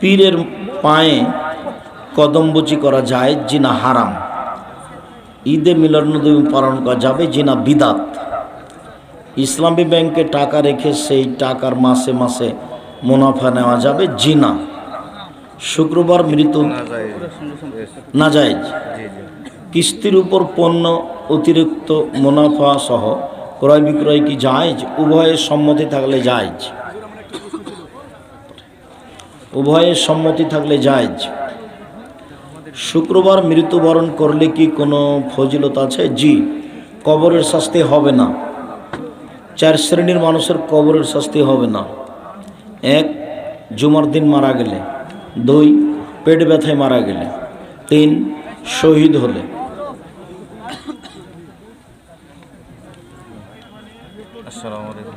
পীরের পায়ে কদমবুচি করা যায়, জিনা হারাম। ঈদে মিলনদী পালন করা যাবে, জিনা বিদাত। ইসলামী ব্যাংকে টাকা রেখে সেই টাকার মাসে মাসে মুনাফা নেওয়া যাবে, জিনা। শুক্রবার মৃত্যু না যায় কিস্তির উপর পণ্য অতিরিক্ত মুনাফা সহ ক্রয় বিক্রয় কি জায়জ? উভয়ের সম্মতি থাকলে জায়জ। উভয়ের সম্মতি থাকলে জায়জ। শুক্রবার মৃত্যুবরণ করলে কি কোনো ফজিলত আছে? জি কবরের শাস্তি হবে না। চার শ্রেণির মানুষের কবরের শাস্তি হবে না। এক জুমার দিন মারা গেলে। দুই পেট ব্যথায় মারা গেলে। তিন শহীদ হলে। আসসালামু আলাইকুম।